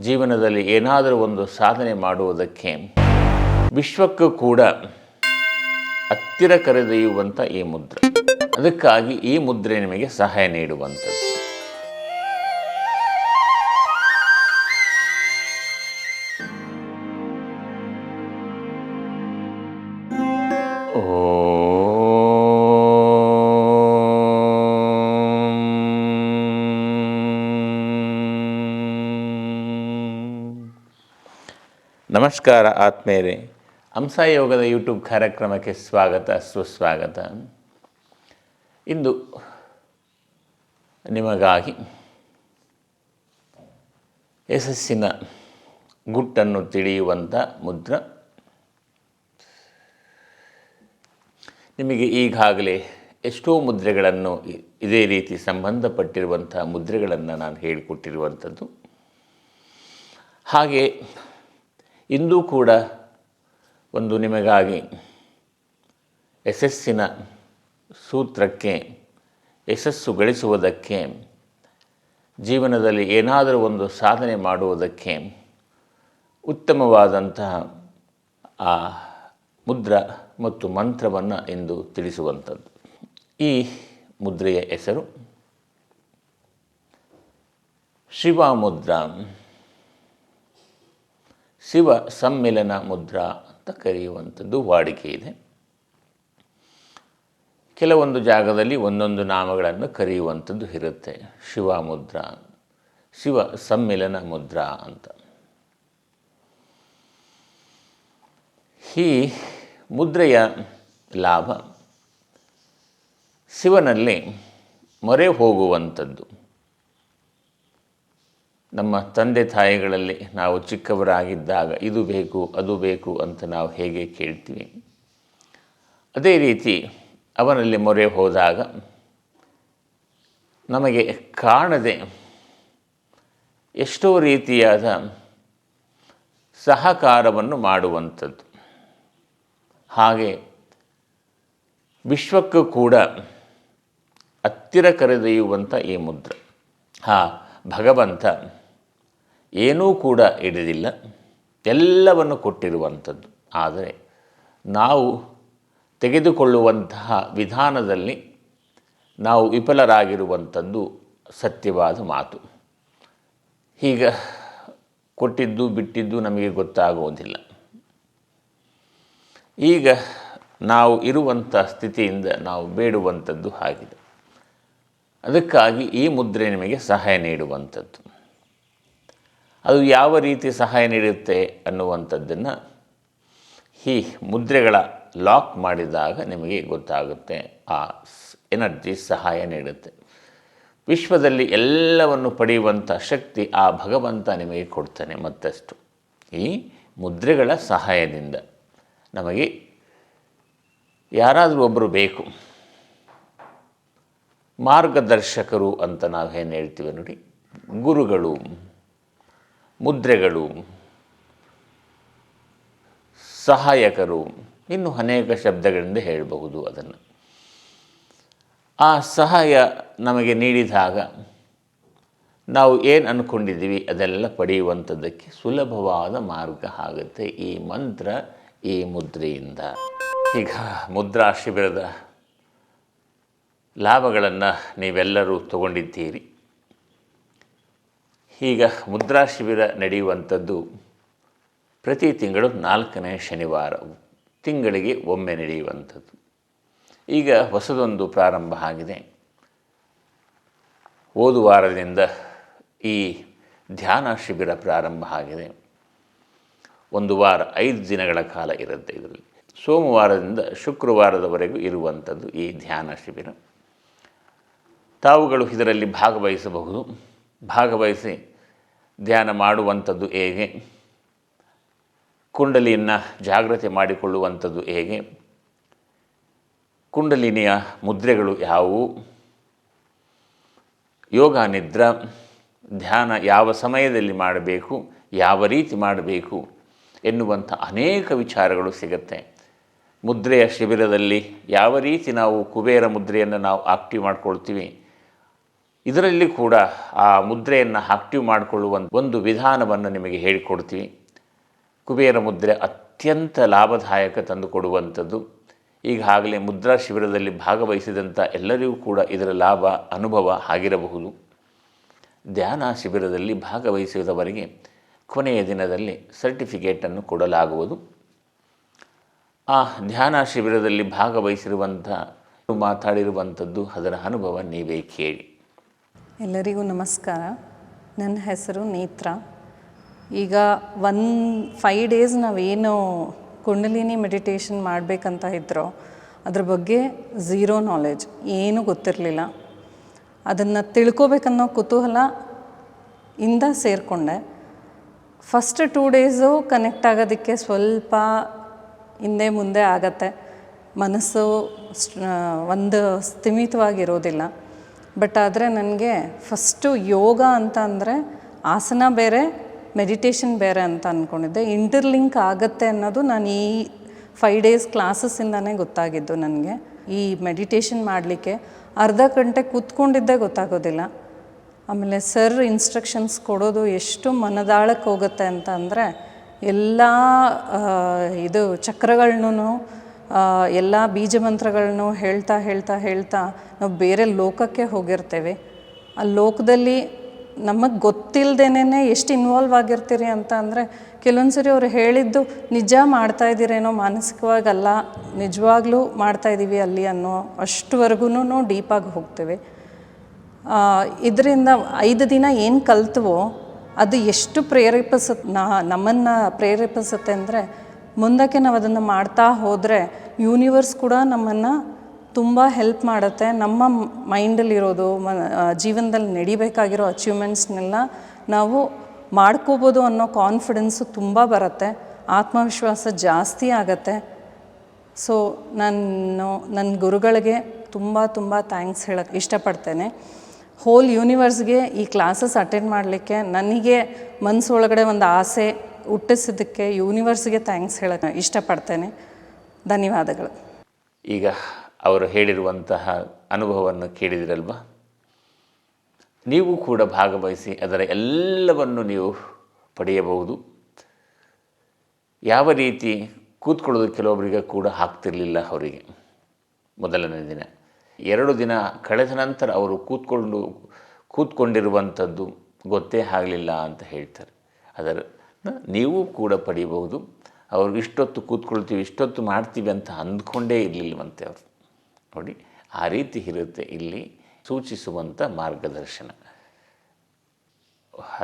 ಜೀವನದಲ್ಲಿ ಏನಾದರೂ ಒಂದು ಸಾಧನೆ ಮಾಡುವುದಕ್ಕೆ ವಿಶ್ವಕ್ಕೂ ಕೂಡ ಹತ್ತಿರ ಕರೆದೊಯ್ಯುವಂಥ ಈ ಮುದ್ರೆ. ಅದಕ್ಕಾಗಿ ಈ ಮುದ್ರೆ ನಿಮಗೆ ಸಹಾಯ ನೀಡುವಂಥದ್ದು. ನಮಸ್ಕಾರ ಆತ್ಮೇರೆ ಹಂಸಾಯೋಗದ ಯೂಟ್ಯೂಬ್ ಕಾರ್ಯಕ್ರಮಕ್ಕೆ ಸ್ವಾಗತ, ಸುಸ್ವಾಗತ. ಇಂದು ನಿಮಗಾಗಿ ಯಶಸ್ಸಿನ ಗುಟ್ಟನ್ನು ತಿಳಿಯುವಂಥ ಮುದ್ರ. ನಿಮಗೆ ಈಗಾಗಲೇ ಎಷ್ಟೋ ಮುದ್ರೆಗಳನ್ನು ಇದೇ ರೀತಿ ಸಂಬಂಧಪಟ್ಟಿರುವಂಥ ಮುದ್ರೆಗಳನ್ನು ನಾನು ಹೇಳಿಕೊಟ್ಟಿರುವಂಥದ್ದು. ಹಾಗೆ ಇಂದೂ ಕೂಡ ಒಂದು ನಿಮಗಾಗಿ ಯಶಸ್ಸಿನ ಸೂತ್ರಕ್ಕೆ, ಯಶಸ್ಸು ಗಳಿಸುವುದಕ್ಕೆ, ಜೀವನದಲ್ಲಿ ಏನಾದರೂ ಒಂದು ಸಾಧನೆ ಮಾಡುವುದಕ್ಕೆ ಉತ್ತಮವಾದಂತಹ ಆ ಮುದ್ರ ಮತ್ತು ಮಂತ್ರವನ್ನು ಇಂದು ತಿಳಿಸುವಂಥದ್ದು. ಈ ಮುದ್ರೆಯ ಹೆಸರು ಶಿವಮುದ್ರಾ ಶಿವ ಸಮ್ಮಿಲನ ಮುದ್ರಾ ಅಂತ ಕರೆಯುವಂಥದ್ದು ವಾಡಿಕೆ ಇದೆ. ಕೆಲವೊಂದು ಜಾಗದಲ್ಲಿ ಒಂದೊಂದು ನಾಮಗಳನ್ನು ಕರೆಯುವಂಥದ್ದು ಇರುತ್ತೆ. ಶಿವ ಮುದ್ರಾ, ಶಿವ ಸಮ್ಮಿಲನ ಮುದ್ರಾ ಅಂತ. ಈ ಮುದ್ರೆಯ ಲಾಭ ಶಿವನಲ್ಲಿ ಮೊರೆ ಹೋಗುವಂಥದ್ದು. ನಮ್ಮ ತಂದೆ ತಾಯಿಗಳಲ್ಲಿ ನಾವು ಚಿಕ್ಕವರಾಗಿದ್ದಾಗ ಇದು ಬೇಕು, ಅದು ಬೇಕು ಅಂತ ನಾವು ಹೇಗೆ ಕೇಳ್ತೀವಿ? ಅದೇ ರೀತಿ ಅವನಲ್ಲಿ ಮೊರೆ ಹೋದಾಗ ನಮಗೆ ಕಾಣದೆ ಎಷ್ಟೋ ರೀತಿಯಾದ ಸಹಕಾರವನ್ನು ಮಾಡುವಂಥದ್ದು. ಹಾಗೆ ವಿಶ್ವಕ್ಕೂ ಕೂಡ ಹತ್ತಿರ ಕರೆದೊಯ್ಯುವಂಥ ಈ ಮುದ್ರ. ಹಾ, ಭಗವಂತ ಏನೂ ಕೂಡ ಹಿಡಿದಿಲ್ಲ. ಎಲ್ಲವನ್ನು ಕೊಟ್ಟಿರುವಂಥದ್ದು. ಆದರೆ ನಾವು ತೆಗೆದುಕೊಳ್ಳುವಂತಹ ವಿಧಾನದಲ್ಲಿ ನಾವು ವಿಫಲರಾಗಿರುವಂಥದ್ದು ಸತ್ಯವಾದ ಮಾತು. ಈಗ ಕೊಟ್ಟಿದ್ದು, ಬಿಟ್ಟಿದ್ದು ನಮಗೆ ಗೊತ್ತಾಗುವುದಿಲ್ಲ ಈಗ ನಾವು ಇರುವಂಥ ಸ್ಥಿತಿಯಿಂದ ನಾವು ಬೇಡುವಂಥದ್ದು ಆಗಿದೆ. ಅದಕ್ಕಾಗಿ ಈ ಮುದ್ರೆ ನಿಮಗೆ ಸಹಾಯ ನೀಡುವಂಥದ್ದು. ಅದು ಯಾವ ರೀತಿ ಸಹಾಯ ನೀಡುತ್ತೆ ಅನ್ನುವಂಥದ್ದನ್ನು ಈ ಮುದ್ರೆಗಳ ಲಾಕ್ ಮಾಡಿದಾಗ ನಿಮಗೆ ಗೊತ್ತಾಗುತ್ತೆ. ಆ ಎನರ್ಜಿ ಸಹಾಯ ನೀಡುತ್ತೆ. ವಿಶ್ವದಲ್ಲಿ ಎಲ್ಲವನ್ನು ಪಡೆಯುವಂಥ ಶಕ್ತಿ ಆ ಭಗವಂತ ನಿಮಗೆ ಕೊಡ್ತಾನೆ ಮತ್ತಷ್ಟು. ಈ ಮುದ್ರೆಗಳ ಸಹಾಯದಿಂದ ನಮಗೆ ಯಾರಾದರೂ ಒಬ್ಬರು ಬೇಕು. ಮಾರ್ಗದರ್ಶಕರು ಅಂತ ನಾವು ಏನು ಹೇಳ್ತೀವಿ ನೋಡಿ, ಗುರುಗಳು. ಮುದ್ರೆಗಳು, ಸಹಾಯಕರು, ಇನ್ನು ಅನೇಕ ಶಬ್ದಗಳಿಂದ ಹೇಳಬಹುದು ಅದನ್ನು. ಆ ಸಹಾಯ ನಮಗೆ ನೀಡಿದಾಗ ನಾವು ಏನು ಅಂದ್ಕೊಂಡಿದ್ದೀವಿ ಅದೆಲ್ಲ ಪಡೆಯುವಂಥದ್ದಕ್ಕೆ ಸುಲಭವಾದ ಮಾರ್ಗ ಆಗುತ್ತೆ ಈ ಮಂತ್ರ, ಈ ಮುದ್ರೆಯಿಂದ. ಈಗ ಮುದ್ರಾ ಶಿಬಿರದ ಲಾಭಗಳನ್ನು ನೀವೆಲ್ಲರೂ ತಗೊಂಡಿದ್ದೀರಿ. ಈಗ ಮುದ್ರಾ ಶಿಬಿರ ನಡೆಯುವಂಥದ್ದು ಪ್ರತಿ ತಿಂಗಳು ನಾಲ್ಕನೇ ಶನಿವಾರ ತಿಂಗಳಿಗೆ ಒಮ್ಮೆ ನಡೆಯುವಂಥದ್ದು. ಈಗ ಹೊಸದೊಂದು ಪ್ರಾರಂಭ ಆಗಿದೆ. ಓದು ವಾರದಿಂದ ಈ ಧ್ಯಾನ ಶಿಬಿರ ಪ್ರಾರಂಭ ಆಗಿದೆ. ಒಂದು ವಾರ, ಐದು ದಿನಗಳ ಕಾಲ ಇರುತ್ತೆ ಇದರಲ್ಲಿ. ಸೋಮವಾರದಿಂದ ಶುಕ್ರವಾರದವರೆಗೂ ಇರುವಂಥದ್ದು ಈ ಧ್ಯಾನ ಶಿಬಿರ. ತಾವುಗಳು ಇದರಲ್ಲಿ ಭಾಗವಹಿಸಬಹುದು. ಭಾಗವಹಿಸಿ ಧ್ಯಾನ ಮಾಡುವಂಥದ್ದು ಹೇಗೆ? ಕುಂಡಲಿಯನ್ನು ಜಾಗ್ರತೆ ಮಾಡಿಕೊಳ್ಳುವಂಥದ್ದು ಹೇಗೆ? ಕುಂಡಲಿನಿಯ ಮುದ್ರೆಗಳು ಯಾವುವು? ಯೋಗ ನಿದ್ರ ಧ್ಯಾನ ಯಾವ ಸಮಯದಲ್ಲಿ ಮಾಡಬೇಕು, ಯಾವ ರೀತಿ ಮಾಡಬೇಕು ಎನ್ನುವಂಥ ಅನೇಕ ವಿಚಾರಗಳು ಸಿಗುತ್ತೆ. ಮುದ್ರೆಯ ಶಿಬಿರದಲ್ಲಿ ಯಾವ ರೀತಿ ನಾವು ಕುಬೇರ ಮುದ್ರೆಯನ್ನು ನಾವು ಆಕ್ಟಿವ್ ಮಾಡ್ಕೊಳ್ತೀವಿ? ಇದರಲ್ಲಿ ಕೂಡ ಆ ಮುದ್ರೆಯನ್ನು ಆಕ್ಟಿವ್ ಮಾಡಿಕೊಳ್ಳುವ ಒಂದು ವಿಧಾನವನ್ನು ನಿಮಗೆ ಹೇಳಿಕೊಡ್ತೀವಿ ಕುಬೇರ ಮುದ್ರೆ ಅತ್ಯಂತ ಲಾಭದಾಯಕ ತಂದುಕೊಡುವಂಥದ್ದು. ಈಗಾಗಲೇ ಮುದ್ರಾ ಶಿಬಿರದಲ್ಲಿ ಭಾಗವಹಿಸಿದಂಥ ಎಲ್ಲರಿಗೂ ಕೂಡ ಇದರ ಲಾಭ, ಅನುಭವ ಆಗಿರಬಹುದು. ಧ್ಯಾನ ಶಿಬಿರದಲ್ಲಿ ಭಾಗವಹಿಸಿದವರಿಗೆ ಕೊನೆಯ ದಿನದಲ್ಲಿ ಸರ್ಟಿಫಿಕೇಟನ್ನು ಕೊಡಲಾಗುವುದು. ಆ ಧ್ಯಾನ ಶಿಬಿರದಲ್ಲಿ ಭಾಗವಹಿಸಿರುವಂಥ ಮಾತಾಡಿರುವಂಥದ್ದು ಅದರ ಅನುಭವ ನೀವೇ ಕೇಳಿ. ಎಲ್ಲರಿಗೂ ನಮಸ್ಕಾರ. ನನ್ನ ಹೆಸರು ನೇತ್ರ. ಈಗ ಒನ್ ಫೈವ್ ಡೇಸ್ ನಾವೇನು ಕುಂಡಲಿನಿ ಮೆಡಿಟೇಷನ್ ಮಾಡಬೇಕಂತ ಇದ್ರೋ, ಅದ್ರ ಬಗ್ಗೆ ಝೀರೋ ನಾಲೆಜ್ ಏನೂ ಗೊತ್ತಿರಲಿಲ್ಲ. ಅದನ್ನು ತಿಳ್ಕೊಬೇಕನ್ನೋ ಕುತೂಹಲ ಇಂದ ಸೇರಿಕೊಂಡೆ. ಫಸ್ಟ್ ಟೂ ಡೇಸು ಕನೆಕ್ಟ್ ಆಗೋದಕ್ಕೆ ಸ್ವಲ್ಪ ಹಿಂದೆ ಮುಂದೆ ಆಗತ್ತೆ. ಮನಸ್ಸು ಒಂದು ಸ್ಥಿಮಿತವಾಗಿರೋದಿಲ್ಲ. ಬಟ್ ಆದರೆ ನನಗೆ ಫಸ್ಟು ಯೋಗ ಅಂತ ಅಂದರೆ ಆಸನ ಬೇರೆ ಮೆಡಿಟೇಷನ್ ಬೇರೆ ಅಂತ ಅಂದ್ಕೊಂಡಿದ್ದೆ ಇಂಟರ್ಲಿಂಕ್ ಆಗುತ್ತೆ ಅನ್ನೋದು ನಾನು ಈ ಫೈವ್ ಡೇಸ್ ಕ್ಲಾಸಸ್ಸಿಂದನೇ ಗೊತ್ತಾಗಿದ್ದು ನನಗೆ. ಈ ಮೆಡಿಟೇಷನ್ ಮಾಡಲಿಕ್ಕೆ ಅರ್ಧ ಗಂಟೆ ಕೂತ್ಕೊಂಡಿದ್ದೇ ಗೊತ್ತಾಗೋದಿಲ್ಲ. ಆಮೇಲೆ ಸರ್ ಇನ್ಸ್ಟ್ರಕ್ಷನ್ಸ್ ಕೊಡೋದು ಎಷ್ಟು ಮನದಾಳಕ್ಕೆ ಹೋಗುತ್ತೆ ಅಂತ ಅಂದರೆ ಎಲ್ಲ ಇದು ಚಕ್ರಗಳ್ನೂ ಎಲ್ಲ ಬೀಜ ಮಂತ್ರಗಳನ್ನು ಹೇಳ್ತಾ ಹೇಳ್ತಾ ಹೇಳ್ತಾ ನಾವು ಬೇರೆ ಲೋಕಕ್ಕೆ ಹೋಗಿರ್ತೇವೆ. ಆ ಲೋಕದಲ್ಲಿ ನಮಗೆ ಗೊತ್ತಿಲ್ಲದೇನೆ ಎಷ್ಟು ಇನ್ವಾಲ್ವ್ ಆಗಿರ್ತೀರಿ ಅಂತ ಅಂದರೆ ಕೆಲವೊಂದು ಸರಿ ಅವ್ರು ಹೇಳಿದ್ದು ನಿಜ ಮಾಡ್ತಾ ಇದ್ದೀರೇನೋ ಮಾನಸಿಕವಾಗಿ ಅಲ್ಲ ನಿಜವಾಗ್ಲೂ ಮಾಡ್ತಾ ಇದ್ದೀವಿ ಅಲ್ಲಿ ಅನ್ನೋ ಅಷ್ಟುವರೆಗೂ ಡೀಪಾಗಿ ಹೋಗ್ತೇವೆ. ಇದರಿಂದ ಐದು ದಿನ ಏನು ಕಲ್ತವೋ ಅದು ಎಷ್ಟು ಪ್ರೇರೇಪಿಸುತ್ತೆ ನಾ, ನಮ್ಮನ್ನು ಪ್ರೇರೇಪಿಸುತ್ತೆ ಅಂದರೆ ಮುಂದಕ್ಕೆ ನಾವು ಅದನ್ನು ಮಾಡ್ತಾ ಹೋದರೆ ಯೂನಿವರ್ಸ್ ಕೂಡ ನಮ್ಮನ್ನು ತುಂಬ ಹೆಲ್ಪ್ ಮಾಡುತ್ತೆ. ನಮ್ಮ ಮೈಂಡಲ್ಲಿರೋದು, ಮ ಜೀವನದಲ್ಲಿ ನಡಿಬೇಕಾಗಿರೋ ಅಚೀವ್ಮೆಂಟ್ಸ್ನೆಲ್ಲ ನಾವು ಮಾಡ್ಕೋಬೋದು ಅನ್ನೋ ಕಾನ್ಫಿಡೆನ್ಸು ತುಂಬ ಬರುತ್ತೆ. ಆತ್ಮವಿಶ್ವಾಸ ಜಾಸ್ತಿ ಆಗತ್ತೆ. ಸೊ ನಾನು ನನ್ನ ಗುರುಗಳಿಗೆ ತುಂಬ ತುಂಬ ಥ್ಯಾಂಕ್ಸ್ ಹೇಳಕ್ಕೆ ಇಷ್ಟಪಡ್ತೇನೆ. ಹೋಲ್ ಯೂನಿವರ್ಸ್ಗೆ ಈ ಕ್ಲಾಸಸ್ ಅಟೆಂಡ್ ಮಾಡಲಿಕ್ಕೆ ನನಗೆ ಮನಸ್ಸೊಳಗಡೆ ಒಂದು ಆಸೆ ಹುಟ್ಟಿಸಿದ್ದಕ್ಕೆ ಯೂನಿವರ್ಸ್ಗೆ ಥ್ಯಾಂಕ್ಸ್ ಹೇಳಕ್ಕೆ ಇಷ್ಟಪಡ್ತೇನೆ. ಧನ್ಯವಾದಗಳು. ಈಗ ಅವರು ಹೇಳಿರುವಂತಹ ಅನುಭವವನ್ನು ಕೇಳಿದಿರಲ್ವ? ನೀವು ಕೂಡ ಭಾಗವಹಿಸಿ ಅದರ ಎಲ್ಲವನ್ನು ನೀವು ಪಡೆಯಬಹುದು. ಯಾವ ರೀತಿ ಕೂತ್ಕೊಳ್ಳೋದು ಕೆಲವೊಬ್ಬರಿಗೆ ಕೂಡ ಆಗ್ತಿರಲಿಲ್ಲ ಅವರಿಗೆ. ಮೊದಲನೇ ದಿನ. ಎರಡು ದಿನ ಕಳೆದ ನಂತರ ಅವರು ಕೂತ್ಕೊಂಡು ಕೂತ್ಕೊಂಡಿರುವಂಥದ್ದು ಗೊತ್ತೇ ಆಗಲಿಲ್ಲ ಅಂತ ಹೇಳ್ತಾರೆ. ಅದರ ನೀವು ಕೂಡ ಪಡೀಬಹುದು ಅವ್ರಿಗೆ ಇಷ್ಟೊತ್ತು ಕೂತ್ಕೊಳ್ತೀವಿ, ಇಷ್ಟೊತ್ತು ಮಾಡ್ತೀವಿ ಅಂತ ಅಂದ್ಕೊಂಡೇ ಇರಲಿಲ್ಲವಂತೆ ಅವರು. ನೋಡಿ, ಆ ರೀತಿ ಇರುತ್ತೆ ಇಲ್ಲಿ ಸೂಚಿಸುವಂಥ ಮಾರ್ಗದರ್ಶನ.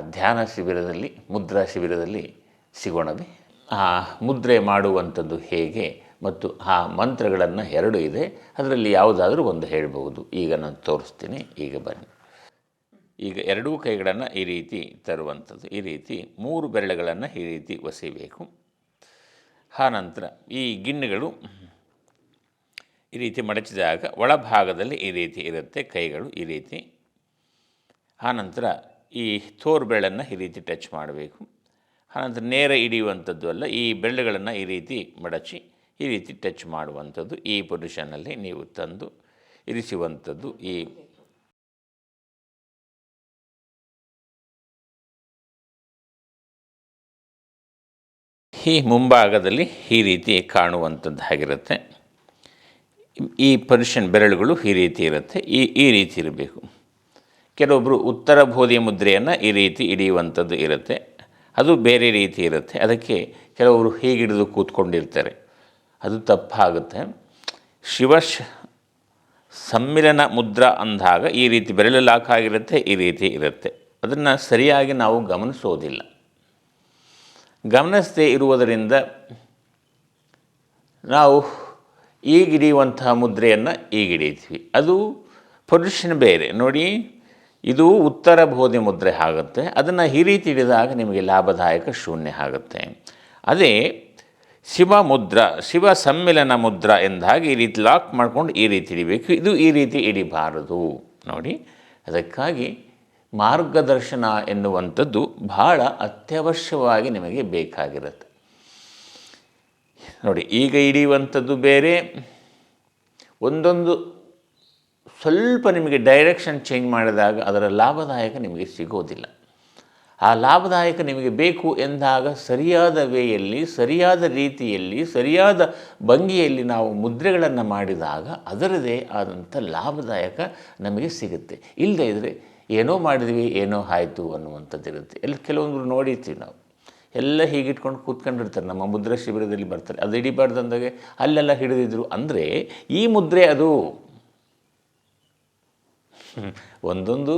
ಧ್ಯಾನ ಶಿಬಿರದಲ್ಲಿ, ಮುದ್ರಾ ಶಿಬಿರದಲ್ಲಿ ಸಿಗೋಣವೇ. ಆ ಮುದ್ರೆ ಮಾಡುವಂಥದ್ದು ಹೇಗೆ ಮತ್ತು ಆ ಮಂತ್ರಗಳನ್ನು ಎರಡು ಇದೆ. ಅದರಲ್ಲಿ ಯಾವುದಾದ್ರೂ ಒಂದು ಹೇಳಬಹುದು. ಈಗ ನಾನು ತೋರಿಸ್ತೀನಿ. ಈಗ ಬನ್ನಿ. ಈಗ ಎರಡೂ ಕೈಗಳನ್ನು ಈ ರೀತಿ ತರುವಂಥದ್ದು. ಈ ರೀತಿ ಮೂರು ಬೆರಳುಗಳನ್ನು ಈ ರೀತಿ ಒಸೆಯಬೇಕು. ಆನಂತರ ಈ ಗಿಣ್ಣುಗಳು ಈ ರೀತಿ ಮಡಚಿದಾಗ ಒಳಭಾಗದಲ್ಲಿ ಈ ರೀತಿ ಇರುತ್ತೆ ಕೈಗಳು ಈ ರೀತಿ. ಆನಂತರ ಈ ತೋರು ಬೆರಳನ್ನು ಈ ರೀತಿ ಟಚ್ ಮಾಡಬೇಕು. ಆನಂತರ ನೇರ ಹಿಡಿಯುವಂಥದ್ದು ಅಲ್ಲ, ಈ ಬೆರಳುಗಳನ್ನು ಈ ರೀತಿ ಮಡಚಿ ಈ ರೀತಿ ಟಚ್ ಮಾಡುವಂಥದ್ದು ಈ ಪೊಸಿಷನ್ನಲ್ಲಿ ನೀವು ತಂದು ಇರಿಸುವಂಥದ್ದು ಈ ಈ ಮುಂಭಾಗದಲ್ಲಿ ಈ ರೀತಿ ಕಾಣುವಂಥದ್ದಾಗಿರುತ್ತೆ ಈ ಪರ್ಷಿಯನ್ ಬೆರಳುಗಳು ಈ ರೀತಿ ಇರುತ್ತೆ. ಈ ಈ ರೀತಿ ಇರಬೇಕು. ಕೆಲವೊಬ್ಬರು ಉತ್ತರ ಬೋಧಿ ಮುದ್ರೆಯನ್ನು ಈ ರೀತಿ ಹಿಡಿಯುವಂಥದ್ದು ಇರುತ್ತೆ. ಅದು ಬೇರೆ ರೀತಿ ಇರುತ್ತೆ. ಅದಕ್ಕೆ ಕೆಲವರು ಹೀಗಿಡಿದು ಕೂತ್ಕೊಂಡಿರ್ತಾರೆ. ಅದು ತಪ್ಪಾಗುತ್ತೆ. ಶಿವಶ ಸಮ್ಮಿಲನ ಮುದ್ರಾ ಅಂದಾಗ ಈ ರೀತಿ ಬೆರಳು ಲಾಕ್ ಆಗಿರುತ್ತೆ ಈ ರೀತಿ ಇರುತ್ತೆ. ಅದನ್ನು ಸರಿಯಾಗಿ ನಾವು ಗಮನಿಸೋದಿಲ್ಲ. ಗಮನಿಸದೇ ಇರುವುದರಿಂದ ನಾವು ಈಗಿಡಿಯುವಂತಹ ಮುದ್ರೆಯನ್ನು ಈಗ ಹಿಡಿತೀವಿ ಅದು ಪೊಸಿಷನ್ ಬೇರೆ. ನೋಡಿ, ಇದು ಉತ್ತರ ಬೋಧಿ ಮುದ್ರೆ ಆಗುತ್ತೆ. ಅದನ್ನು ಈ ರೀತಿ ಹಿಡಿದಾಗ ನಿಮಗೆ ಲಾಭದಾಯಕ ಶೂನ್ಯ ಆಗುತ್ತೆ. ಅದೇ ಶಿವ ಮುದ್ರಾ, ಶಿವ ಸಮ್ಮಿಲನ ಮುದ್ರ ಎಂದಾಗಿ ಈ ರೀತಿ ಲಾಕ್ ಮಾಡಿಕೊಂಡು ಈ ರೀತಿ ಹಿಡಿಬೇಕು. ಇದು ಈ ರೀತಿ ಇಡಿಬಾರದು ನೋಡಿ, ಅದಕ್ಕಾಗಿ ಮಾರ್ಗದರ್ಶನ ಎನ್ನುವಂಥದ್ದು ಬಹಳ ಅತ್ಯವಶ್ಯವಾಗಿ ನಿಮಗೆ ಬೇಕಾಗಿರುತ್ತೆ. ನೋಡಿ, ಈಗ ಹಿಡಿಯುವಂಥದ್ದು ಬೇರೆ. ಒಂದೊಂದು ಸ್ವಲ್ಪ ನಿಮಗೆ ಡೈರೆಕ್ಷನ್ ಚೇಂಜ್ ಮಾಡಿದಾಗ ಅದರ ಲಾಭದಾಯಕ ನಿಮಗೆ ಸಿಗೋದಿಲ್ಲ. ಆ ಲಾಭದಾಯಕ ನಿಮಗೆ ಬೇಕು ಎಂದಾಗ ಸರಿಯಾದ ವೇಯಲ್ಲಿ, ಸರಿಯಾದ ರೀತಿಯಲ್ಲಿ, ಸರಿಯಾದ ಭಂಗಿಯಲ್ಲಿ ನಾವು ಮುದ್ರೆಗಳನ್ನು ಮಾಡಿದಾಗ ಅದರದೇ ಆದಂಥ ಲಾಭದಾಯಕ ನಮಗೆ ಸಿಗುತ್ತೆ. ಇಲ್ಲದೇ ಇದ್ದರೆ ಏನೋ ಮಾಡಿದ್ವಿ, ಏನೋ ಆಯಿತು ಅನ್ನುವಂಥದ್ದು ಇರುತ್ತೆ. ಎಲ್ಲಿ ಕೆಲವೊಂದು ನೋಡಿರ್ತೀವಿ ನಾವು. ಎಲ್ಲ ಹೀಗಿಟ್ಕೊಂಡು ಕೂತ್ಕೊಂಡಿರ್ತಾರೆ. ನಮ್ಮ ಮುದ್ರ ಶಿಬಿರದಲ್ಲಿ ಬರ್ತಾರೆ. ಅದು ಹಿಡಿಬಾರ್ದು ಅಂದಾಗೆ ಅಲ್ಲೆಲ್ಲ ಹಿಡಿದಿದ್ರು ಅಂದರೆ ಈ ಮುದ್ರೆ ಅದು ಒಂದೊಂದು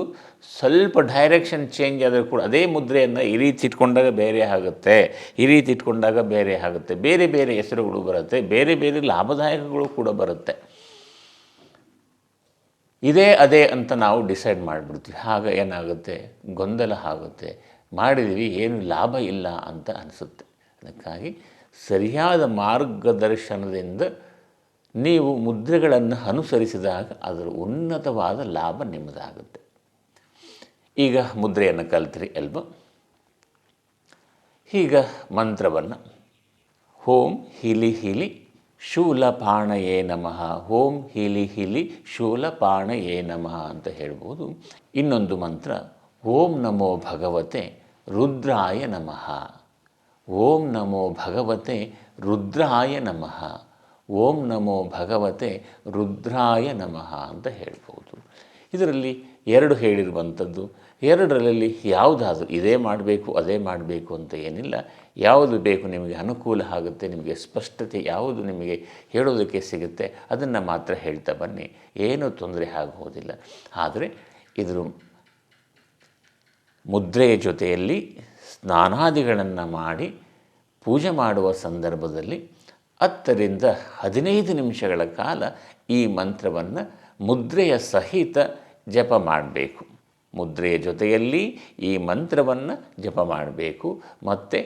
ಸ್ವಲ್ಪ ಡೈರೆಕ್ಷನ್ ಚೇಂಜ್ ಆದರೂ ಕೂಡ ಅದೇ ಮುದ್ರೆಯನ್ನು ಈ ರೀತಿ ಇಟ್ಕೊಂಡಾಗ ಬೇರೆ ಆಗುತ್ತೆ. ಈ ರೀತಿ ಇಟ್ಕೊಂಡಾಗ ಬೇರೆ ಆಗುತ್ತೆ. ಬೇರೆ ಬೇರೆ ಹೆಸರುಗಳು ಬರುತ್ತೆ. ಬೇರೆ ಬೇರೆ ಲಾಭದಾಯಕಗಳು ಕೂಡ ಬರುತ್ತೆ. ಇದೇ ಅದೇ ಅಂತ ನಾವು ಡಿಸೈಡ್ ಮಾಡಿಬಿಡ್ತೀವಿ. ಆಗ ಏನಾಗುತ್ತೆ? ಗೊಂದಲ ಆಗುತ್ತೆ. ಮಾಡಿದೀವಿ, ಏನು ಲಾಭ ಇಲ್ಲ ಅಂತ ಅನಿಸುತ್ತೆ. ಅದಕ್ಕಾಗಿ ಸರಿಯಾದ ಮಾರ್ಗದರ್ಶನದಿಂದ ನೀವು ಮುದ್ರೆಗಳನ್ನು ಅನುಸರಿಸಿದಾಗ ಅದರ ಉನ್ನತವಾದ ಲಾಭ ನಿಮ್ಮದಾಗುತ್ತೆ. ಈಗ ಮುದ್ರೆಯನ್ನು ಕಲ್ತ್ರಿ ಅಲ್ವ ಈಗ ಮಂತ್ರವನ್ನು. ಹೋಂ ಹಿಲಿ ಹಿಲಿ ಶೂಲಪಾಣಯೇ ನಮಃ. ಓಂ ಹಿಲಿ ಹಿಲಿ ಶೂಲಪಾಣಯೇ ನಮಃ ಅಂತ ಹೇಳ್ಬೋದು. ಇನ್ನೊಂದು ಮಂತ್ರ, ಓಂ ನಮೋ ಭಗವತೆ ರುದ್ರಾಯ ನಮಃ. ಓಂ ನಮೋ ಭಗವತೆ ರುದ್ರಾಯ ನಮಃ. ಓಂ ನಮೋ ಭಗವತೆ ರುದ್ರಾಯ ನಮಃ ಅಂತ ಹೇಳ್ಬೋದು. ಇದರಲ್ಲಿ ಎರಡು ಹೇಳಿರುವಂಥದ್ದು. ಎರಡರಲ್ಲಿ ಯಾವುದಾದ್ರೂ ಇದೇ ಮಾಡಬೇಕು, ಅದೇ ಮಾಡಬೇಕು ಅಂತ ಏನಿಲ್ಲ. ಯಾವುದು ಬೇಕು ನಿಮಗೆ ಅನುಕೂಲ ಆಗುತ್ತೆ, ನಿಮಗೆ ಸ್ಪಷ್ಟತೆ ಯಾವುದು ನಿಮಗೆ ಹೇಳೋದಕ್ಕೆ ಸಿಗುತ್ತೆ, ಅದನ್ನು ಮಾತ್ರ ಹೇಳ್ತಾ ಬನ್ನಿ. ಏನೂ ತೊಂದರೆ ಆಗುವುದಿಲ್ಲ ಆದರೆ ಇದ್ರ ಮುದ್ರೆಯ ಜೊತೆಯಲ್ಲಿ ಸ್ನಾನಾದಿಗಳನ್ನು ಮಾಡಿ ಪೂಜೆ ಮಾಡುವ ಸಂದರ್ಭದಲ್ಲಿ ಹತ್ತರಿಂದ ಹದಿನೈದು ನಿಮಿಷಗಳ ಕಾಲ ಈ ಮಂತ್ರವನ್ನು ಮುದ್ರೆಯ ಸಹಿತ ಜಪ ಮಾಡಬೇಕು. ಮುದ್ರೆಯ ಜೊತೆಯಲ್ಲಿ ಈ ಮಂತ್ರವನ್ನು ಜಪ ಮಾಡಬೇಕು. ಮತ್ತು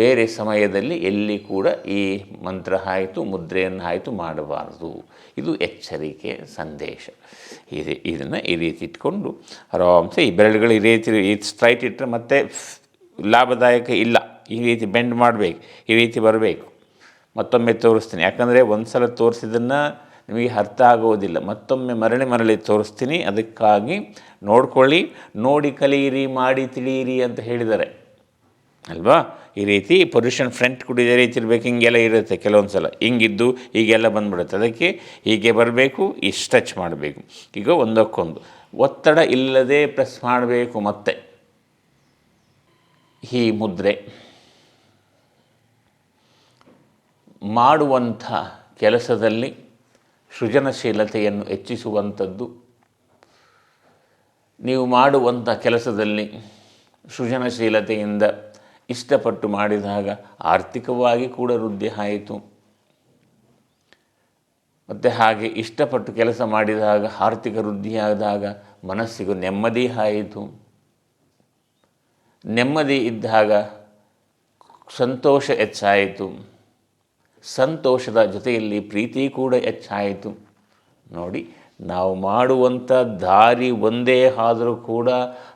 ಬೇರೆ ಸಮಯದಲ್ಲಿ ಎಲ್ಲಿ ಕೂಡ ಈ ಮಂತ್ರ ಆಯಿತು ಮುದ್ರೆಯನ್ನು ಆಯಿತು ಮಾಡಬಾರ್ದು. ಇದು ಎಚ್ಚರಿಕೆ, ಸಂದೇಶ. ಇದೆ, ಇದನ್ನು ಈ ರೀತಿ ಇಟ್ಕೊಂಡು ಆರಾಮ್ಸೆ ಈ ಬೆರಳುಗಳು ಈ ರೀತಿ ಈ ಸ್ಟ್ರೈಟ್ ಇಟ್ಟರೆ ಮತ್ತೆ ಲಾಭದಾಯಕ ಇಲ್ಲ. ಈ ರೀತಿ ಬೆಂಡ್ ಮಾಡಬೇಕು, ಈ ರೀತಿ ಬರಬೇಕು. ಮತ್ತೊಮ್ಮೆ ತೋರಿಸ್ತೀನಿ. ಯಾಕಂದರೆ ಒಂದು ಸಲ ತೋರಿಸಿದ್ದನ್ನು ನಿಮಗೆ ಅರ್ಥ ಆಗೋದಿಲ್ಲ ಮತ್ತೊಮ್ಮೆ ಮರಳಿ ಮರಳಿ ತೋರಿಸ್ತೀನಿ. ಅದಕ್ಕಾಗಿ ನೋಡ್ಕೊಳ್ಳಿ. ನೋಡಿ ಕಲಿಯಿರಿ, ಮಾಡಿ ತಿಳಿಯಿರಿ ಅಂತ ಹೇಳಿದ್ದಾರೆ. ಅಲ್ವಾ? ಈ ರೀತಿ ಪೊಲ್ಯೂಷನ್ ಫ್ರಂಟ್ ಕೂಡ ಇದೇ ರೀತಿ ಇರಬೇಕು. ಹಿಂಗೆಲ್ಲ ಇರುತ್ತೆ ಕೆಲವೊಂದು ಸಲ ಹಿಂಗಿದ್ದು, ಹೀಗೆಲ್ಲ ಬಂದ್ಬಿಡುತ್ತೆ. ಅದಕ್ಕೆ ಹೀಗೆ ಬರಬೇಕು, ಈ ಸ್ಟ್ರೆಚ್ ಮಾಡಬೇಕು. ಈಗ ಒಂದಕ್ಕೊಂದು. ಒತ್ತಡ ಇಲ್ಲದೆ ಪ್ರೆಸ್ ಮಾಡಬೇಕು ಮತ್ತೆ. ಈ ಮುದ್ರೆ. ಮಾಡುವಂಥ ಕೆಲಸದಲ್ಲಿ ಸೃಜನಶೀಲತೆಯನ್ನು ಹೆಚ್ಚಿಸುವಂಥದ್ದು. ನೀವು ಮಾಡುವಂಥ ಕೆಲಸದಲ್ಲಿ ಸೃಜನಶೀಲತೆಯಿಂದ ಇಷ್ಟಪಟ್ಟು ಮಾಡಿದಾಗ ಆರ್ಥಿಕವಾಗಿ ಕೂಡ ವೃದ್ಧಿ ಆಯಿತು. ಮತ್ತು ಹಾಗೆ ಇಷ್ಟಪಟ್ಟು ಕೆಲಸ ಮಾಡಿದಾಗ ಆರ್ಥಿಕ ವೃದ್ಧಿಯಾದಾಗ ಮನಸ್ಸಿಗೂ ನೆಮ್ಮದಿ ಆಯಿತು. ನೆಮ್ಮದಿ ಇದ್ದಾಗ ಸಂತೋಷ ಹೆಚ್ಚಾಯಿತು. ಸಂತೋಷದ ಜೊತೆಯಲ್ಲಿ ಪ್ರೀತಿ ಕೂಡ ಹೆಚ್ಚಾಯಿತು. ನೋಡಿ, ನಾವು ಮಾಡುವಂಥ ದಾರಿ ಒಂದೇ ಆದರೂ ಕೂಡ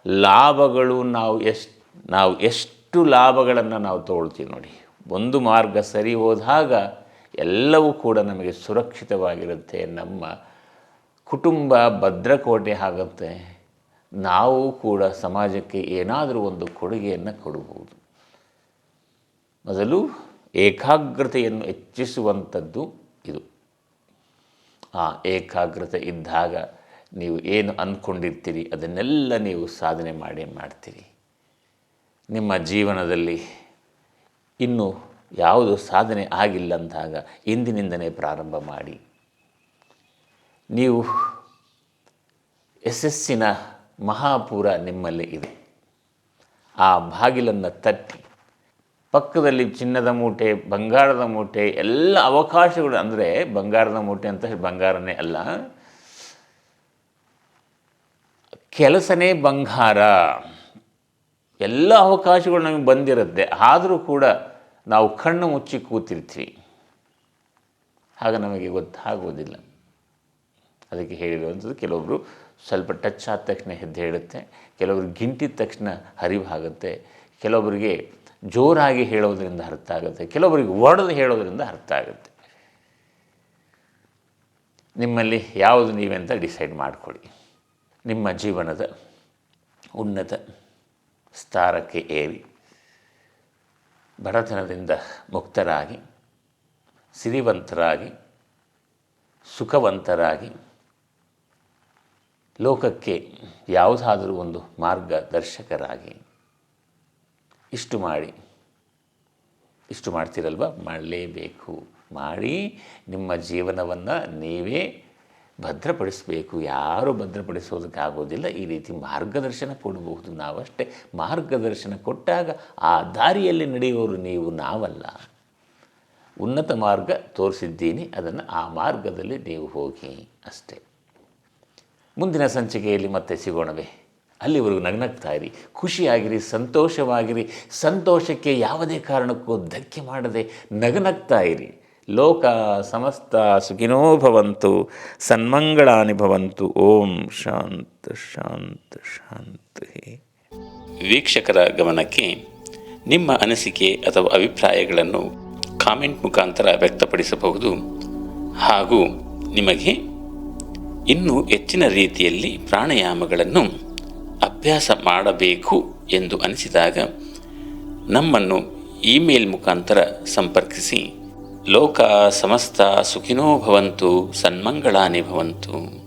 ಲಾಭಗಳು ನಾವು ಎಷ್ಟು ನಾವು ಎಷ್ಟು ಲಾಭಗಳನ್ನು ನಾವು ತಗೊಳ್ತೀವಿ ನೋಡಿ. ಒಂದು ಮಾರ್ಗ ಸರಿ ಹೋದಾಗ ಎಲ್ಲವೂ ಕೂಡ ನಮಗೆ ಸುರಕ್ಷಿತವಾಗಿರುತ್ತೆ. ನಮ್ಮ ಕುಟುಂಬ ಭದ್ರಕೋಟೆ ಆಗುತ್ತೆ. ನಾವು ಕೂಡ ಸಮಾಜಕ್ಕೆ ಏನಾದರೂ ಒಂದು ಕೊಡುಗೆಯನ್ನು ಕೊಡಬಹುದು ಮೊದಲು ಏಕಾಗ್ರತೆಯನ್ನು ಹೆಚ್ಚಿಸುವಂಥದ್ದು ಇದು. ಆ ಏಕಾಗ್ರತೆ ಇದ್ದಾಗ ನೀವು ಏನು ಅಂದ್ಕೊಂಡಿರ್ತೀರಿ, ಅದನ್ನೆಲ್ಲ ನೀವು ಸಾಧನೆ ಮಾಡಿ ಮಾಡ್ತೀರಿ. ನಿಮ್ಮ ಜೀವನದಲ್ಲಿ ಇನ್ನೂ ಯಾವುದು ಸಾಧನೆ ಆಗಿಲ್ಲ ಅಂದಾಗ ಇಂದಿನಿಂದನೇ ಪ್ರಾರಂಭ ಮಾಡಿ. ನೀವು ಯಶಸ್ಸಿನ ಮಹಾಪೂರ ನಿಮ್ಮಲ್ಲಿ ಇದೆ. ಆ ಬಾಗಿಲನ್ನು ತಟ್ಟಿ ಪಕ್ಕದಲ್ಲಿ ಚಿನ್ನದ ಮೂಟೆ, ಬಂಗಾರದ ಮೂಟೆ, ಎಲ್ಲ ಅವಕಾಶಗಳು ಅಂದರೆ ಬಂಗಾರದ ಮೂಟೆ ಅಂತ ಬಂಗಾರನೇ ಅಲ್ಲ. ಕೆಲಸನೇ ಬಂಗಾರ. ಎಲ್ಲ ಅವಕಾಶಗಳು ನಮಗೆ ಬಂದಿರುತ್ತೆ. ಆದರೂ ಕೂಡ ನಾವು ಕಣ್ಣು ಮುಚ್ಚಿ ಕೂತಿರ್ತೀವಿ. ಆಗ ನಮಗೆ ಗೊತ್ತಾಗೋದಿಲ್ಲ ಅದಕ್ಕೆ ಹೇಳಿರುವಂಥದ್ದು ಕೆಲವೊಬ್ಬರು ಸ್ವಲ್ಪ ಟಚ್ ಆದ ತಕ್ಷಣ ಎದ್ದು ಹೇಳುತ್ತೆ ಕೆಲವರು ಗಿಂಟಿದ ತಕ್ಷಣ ಹರಿವು ಆಗುತ್ತೆ ಕೆಲವೊಬ್ಬರಿಗೆ ಜೋರಾಗಿ ಹೇಳೋದರಿಂದ ಅರ್ಥ ಆಗುತ್ತೆ. ಕೆಲವೊಬ್ಬರಿಗೆ ಒಡೆದು ಹೇಳೋದರಿಂದ ಅರ್ಥ ಆಗುತ್ತೆ. ನಿಮ್ಮಲ್ಲಿ ಯಾವುದು ನೀವೆಂತ ಡಿಸೈಡ್ ಮಾಡಿಕೊಡಿ ನಿಮ್ಮ ಜೀವನದ ಉನ್ನತ ಸ್ಥಾರಕ್ಕೆ ಏರಿ, ಬಡತನದಿಂದ ಮುಕ್ತರಾಗಿ, ಸಿರಿವಂತರಾಗಿ, ಸುಖವಂತರಾಗಿ, ಲೋಕಕ್ಕೆ ಯಾವುದಾದರೂ ಒಂದು ಮಾರ್ಗದರ್ಶಕರಾಗಿ ಇಷ್ಟು ಮಾಡಿ. ಇಷ್ಟು ಮಾಡ್ತೀರಲ್ವ? ಮಾಡಲೇಬೇಕು. ಮಾಡಿ ನಿಮ್ಮ ಜೀವನವನ್ನು ನೀವೇ ಭದ್ರಪಡಿಸಬೇಕು. ಯಾರೂ ಭದ್ರಪಡಿಸೋದಕ್ಕಾಗೋದಿಲ್ಲ. ಈ ರೀತಿ ಮಾರ್ಗದರ್ಶನ ಕೊಡಬಹುದು ನಾವಷ್ಟೇ. ಮಾರ್ಗದರ್ಶನ ಕೊಟ್ಟಾಗ ಆ ದಾರಿಯಲ್ಲಿ ನಡೆಯುವವರು ನೀವು, ನಾವಲ್ಲ. ಉನ್ನತ ಮಾರ್ಗ ತೋರಿಸಿದ್ದೀನಿ. ಅದನ್ನು ಆ ಮಾರ್ಗದಲ್ಲಿ ನೀವು ಹೋಗಿ ಅಷ್ಟೇ. ಮುಂದಿನ ಸಂಚಿಕೆಯಲ್ಲಿ ಮತ್ತೆ ಸಿಗೋಣವೇ. ಅಲ್ಲಿವರೆಗೂ ನಗ್ನಗ್ತಾ ಇರಿ. ಖುಷಿಯಾಗಿರಿ, ಸಂತೋಷವಾಗಿರಿ. ಸಂತೋಷಕ್ಕೆ ಯಾವುದೇ ಕಾರಣಕ್ಕೂ ಧಕ್ಕೆ ಮಾಡದೆ ನಗನಗ್ತಾ ಇರಿ. ಲೋಕ ಸಮಸ್ತ ಸುಖಿನೋ ಭವಂತು, ಸನ್ಮಂಗಳಾನಿ ಭವಂತು. ಓಂ ಶಾಂತ ಶಾಂತ, ಶಾಂತಿ ವೀಕ್ಷಕರ ಗಮನಕ್ಕೆ ನಿಮ್ಮ ಅನಿಸಿಕೆ ಅಥವಾ ಅಭಿಪ್ರಾಯಗಳನ್ನು ಕಾಮೆಂಟ್ ಮುಖಾಂತರ ವ್ಯಕ್ತಪಡಿಸಬಹುದು. ಹಾಗೂ ನಿಮಗೆ ಇನ್ನೂ ಹೆಚ್ಚಿನ ರೀತಿಯಲ್ಲಿ ಪ್ರಾಣಾಯಾಮಗಳನ್ನು ಅಭ್ಯಾಸ ಮಾಡಬೇಕು ಎಂದು ಅನಿಸಿದಾಗ ನಮ್ಮನ್ನು ಇಮೇಲ್ ಮುಖಾಂತರ ಸಂಪರ್ಕಿಸಿ. ಲೋಕ ಸಮಸ್ತ ಸುಖಿನೋ ಭವಂತು ಸನ್ಮಂಗಳಾನಿ ಭವಂತು.